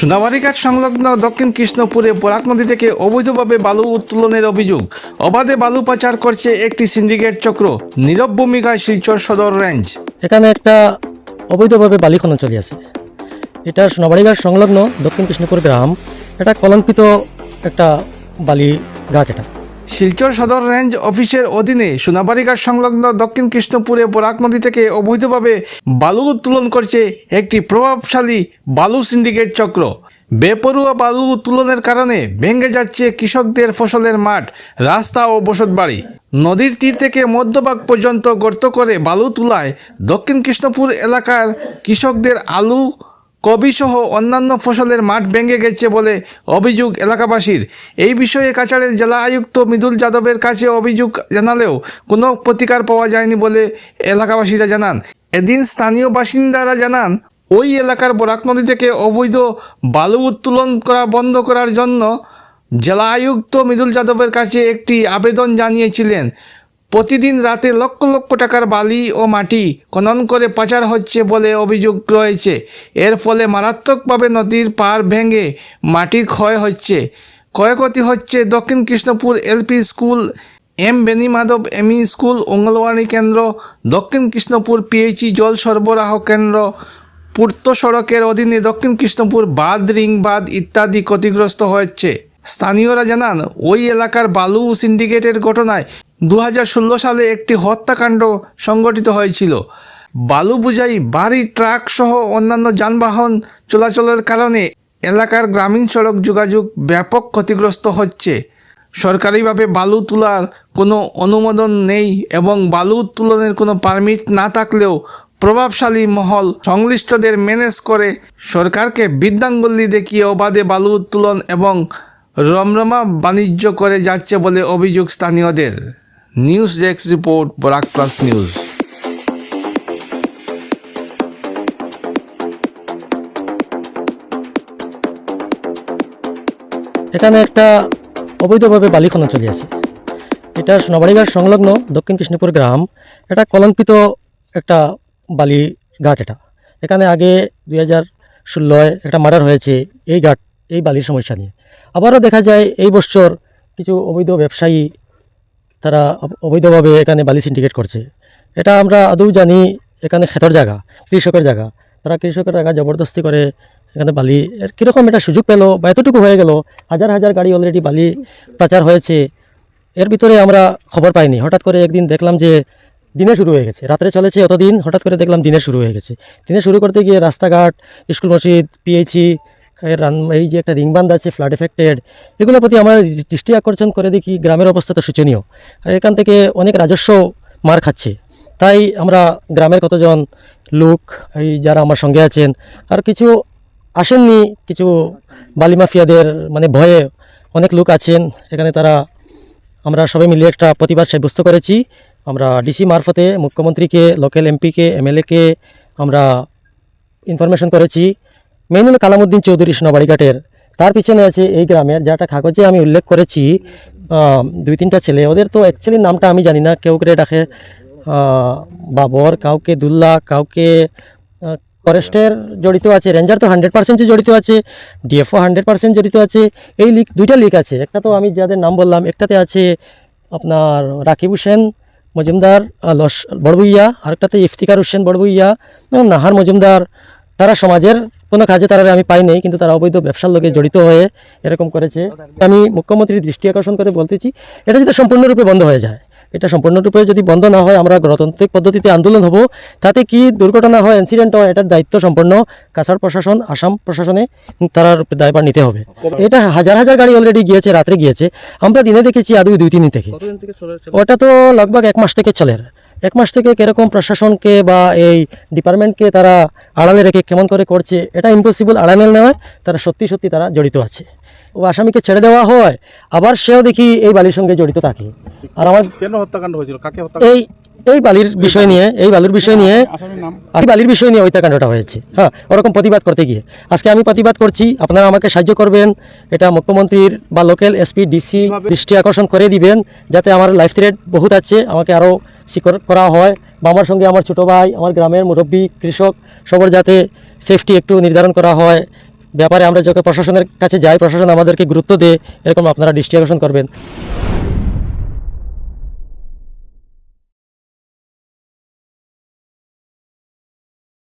সোনাবাড়িঘাট সংলগ্ন দক্ষিণ কৃষ্ণপুরে বরাক নদী থেকে অবৈধভাবে বালু উত্তোলনের অভিযোগ। অবাধে বালু পাচার করছে একটি সিন্ডিকেট চক্র। নীরব ভূমিকায় শিলচর সদর রেঞ্জ। এখানে একটা অবৈধভাবে বালি খনন চলে আছে এটা সোনাবাড়িঘাট সংলগ্ন দক্ষিণ কৃষ্ণপুর গ্রাম। এটা কলঙ্কিত একটা বালি ঘাট এটা। শিলচর সদর রেঞ্জ অফিসের অধীনে সোনাবাড়িঘাট সংলগ্ন দক্ষিণ কৃষ্ণপুরে বরাক নদী থেকে অবৈধভাবে বালু উত্তোলন করছে একটি প্রভাবশালী বালু সিন্ডিকেট চক্র। বেপরুয়া বালু উত্তোলনের কারণে ভেঙে যাচ্ছে কৃষকদের ফসলের মাঠ, রাস্তা ও বসতবাড়ি। নদীর তীর থেকে মধ্যভাগ পর্যন্ত গর্ত করে বালু তোলায় দক্ষিণ কৃষ্ণপুর এলাকার কৃষকদের আলু কবি সহ অন্যান্য ফসলের মাঠ ভেঙে গেছে বলে অভিযোগ এলাকাবাসীর। এই বিষয়ে কাছাড়ের জেলা আয়ুক্ত মৃদুল যাদবের কাছে অভিযোগ জানালেও কোনো প্রতিকার পাওয়া যায়নি বলে এলাকাবাসীরা জানান। এদিন স্থানীয় বাসিন্দারা জানান, ওই এলাকার বরাক নদী থেকে অবৈধ বালু উত্তোলন করা বন্ধ করার জন্য জেলা আয়ুক্ত মৃদুল যাদবের কাছে একটি আবেদন জানিয়েছিলেন। প্রতিদিন রাতে লক্ষ লক্ষ টাকার বালি ও মাটি খনন করে পাচার হচ্ছে বলে অভিযোগ রয়েছে। এর ফলে মারাত্মকভাবে নদীর পাড় ভেঙে মাটির ক্ষয় হচ্ছে। ক্ষয়ক্ষতি হচ্ছে Dakshin Krishnapur LP school, M Beni Madhab ME school, anganwadi কেন্দ্র, দক্ষিণ কৃষ্ণপুর পিএইচই জল সরবরাহ কেন্দ্র, পূর্ত সড়কের অধীনে দক্ষিণ কৃষ্ণপুর বাঁধ, রিং বাঁধ ইত্যাদি ক্ষতিগ্রস্ত হচ্ছে স্থানীয়রা জানান, ওই এলাকার বালু সিন্ডিকেটের ঘটনায় দু হাজার ষোলো সালে একটি হত্যাকাণ্ড সংঘটিত হয়েছিল। বালু বুঝাই বাড়ি, ট্রাক সহ অন্যান্য যানবাহন চলাচলের কারণে এলাকার গ্রামীণ সড়ক যোগাযোগ ব্যাপক ক্ষতিগ্রস্ত হচ্ছে। সরকারিভাবে বালু তোলার কোনো অনুমোদন নেই এবং বালু উত্তোলনের কোনো পারমিট না থাকলেও প্রভাবশালী মহল সংশ্লিষ্টদের ম্যানেজ করে সরকারকে বিদ্যাঙ্গুলি দেখিয়ে অবাধে বালু উত্তোলন এবং রমরমা বাণিজ্য করে যাচ্ছে বলে অভিযোগ স্থানীয়দের। News desk report Barak plus news. এখানে একটা অবৈধভাবে বালি খনন চলে আছে এটা সোনাবাড়িঘাট সংলগ্ন দক্ষিণ কৃষ্ণপুর গ্রাম। এটা কলঙ্কিত একটা বালি ঘাট এটা। এখানে আগে দুই হাজার ষোলোয় একটা মার্ডার হয়েছে এই ঘাট, এই বালির সমস্যা নিয়ে। আবারও দেখা যায় এই বছর কিছু অবৈধ ব্যবসায়ী তারা অব- অবৈধভাবে এখানে বালি সিন্ডিকেট করছে। এটা আমরা আদৌ জানি এখানে ক্ষেতর জায়গা, কৃষকের জায়গা। তারা কৃষকের জায়গা জবরদস্তি করে এখানে বালি কীরকম এটা সুযোগ পেল বা এতটুকু হয়ে গেল? হাজার হাজার গাড়ি অলরেডি বালি পাচার হয়েছে। এর ভিতরে আমরা খবর পাইনি। হঠাৎ করে একদিন দেখলাম যে দিনে শুরু হয়ে গেছে। রাত্রে চলেছে অতদিন হঠাৎ করে দেখলাম দিনে শুরু হয়ে গেছে। দিনে শুরু করতে গিয়ে রাস্তাঘাট, স্কুল মসজিদ পিএইচি এই যে একটা রিংবান্ধ আছে ফ্লাড এফেক্টেড এগুলোর প্রতি আমরা দৃষ্টি আকর্ষণ করে দেখি, গ্রামের অবস্থা তো শোচনীয়। আর এখান থেকে অনেক রাজস্ব মার খাচ্ছে। তাই আমরা গ্রামের কতজন লোক, এই যারা আমার সঙ্গে আছেন, আর কিছু আসেননি, কিছু বালি মাফিয়াদের মানে ভয়ে অনেক লোক আছেন, এখানে তারা, আমরা সবাই মিলে একটা প্রতিবাদ সাব্যস্ত করেছি। আমরা ডিসি মারফতে মুখ্যমন্ত্রীকে, লোকাল এমপিকে এমএলএকে আমরা ইনফরমেশন করেছি। মেইন হলো কালামুদ্দিন চৌধুরী সোনাবাড়িঘাটের। তার পিছনে আছে এই গ্রামের, যাটা কাগজে আমি উল্লেখ করেছি। দুই তিনটা ছেলে, ওদের তো অ্যাকচুয়ালি নামটা আমি জানি না, কেউ করে ডাকে বাবর, কাউকে দুল্লা, কাউকে ফরেস্টের জড়িত আছে, রেঞ্জার তো হান্ড্রেড পার্সেন্টই জড়িত আছে ডিএফও হান্ড্রেড পার্সেন্ট জড়িত আছে, এই লিক দুইটা লিক আছে। একটা তো আমি যাদের নাম বললাম, একটাতে আছে আপনার রাকিব হোসেন মজুমদার লস বড়বুইয়া, আরেকটাতে ইফতিকার হোসেন বড়বুইয়া নাহার মজুমদার। তারা সমাজের কোনো কাজে তারা আমি পাই নাই কিন্তু তারা অবৈধ ব্যবসার লোকে জড়িত হয়ে এরকম করেছে। আমি মুখ্যমন্ত্রীর দৃষ্টি আকর্ষণ করে বলতেছি এটা যদি সম্পূর্ণরূপে বন্ধ হয়ে যায় এটা সম্পূর্ণরূপে যদি বন্ধ না হয় আমরা গণতান্ত্রিক পদ্ধতিতে আন্দোলন হব তাতে কি দুর্ঘটনা হয় ইনসিডেন্ট হয় এটার দায়িত্ব সম্পূর্ণ কাছাড় প্রশাসন আসাম প্রশাসনে তার দায়ভার নিতে হবে। এটা হাজার হাজার গাড়ি অলরেডি গিয়েছে রাত্রে গিয়েছে। আমরা দিনে দেখেছি আদৌ দুই তিন থেকে। ওটা তো লগভগ এক মাস থেকে চলে। এক মাস থেকে কীরকম প্রশাসনকে বা এই ডিপার্টমেন্টকে তারা আড়ালে রেখে কেমন করে করছে এটা ইম্পসিবল আড়ালে নেওয়ায় তারা সত্যি সত্যি তারা জড়িত আছে। ও আসামিকে ছেড়ে দেওয়া হয় আবার সেও দেখি এই বালির সঙ্গে জড়িত থাকে। আর আমার কেন হত্যাকাণ্ড হয়েছিল? কাকে এই এই বালির বিষয় নিয়ে এই বালুর বিষয় নিয়ে এই বালির বিষয় নিয়ে হত্যাকাণ্ডটা হয়েছে। হ্যাঁ ওরকম প্রতিবাদ করতে গিয়ে। আজকে আমি প্রতিবাদ করছি আপনারা আমাকে সাহায্য করবেন। এটা মুখ্যমন্ত্রীর বা লোকাল এসপি ডিসি দৃষ্টি আকর্ষণ করে দিবেন যাতে আমার লাইফ থ্রেট বহুত আছে আমাকে আরও সিকিউর করা হয়। বা আমার সঙ্গে আমার ছোটো ভাই আমার গ্রামের মুরব্বী কৃষক সবার যাতে সেফটি একটু নির্ধারণ করা হয়। ব্যাপারে আমরা যখন প্রশাসনের কাছে যাই প্রশাসন আমাদেরকে গুরুত্ব দেয় এরকম আপনারা দৃষ্টি আকর্ষণ করবেন।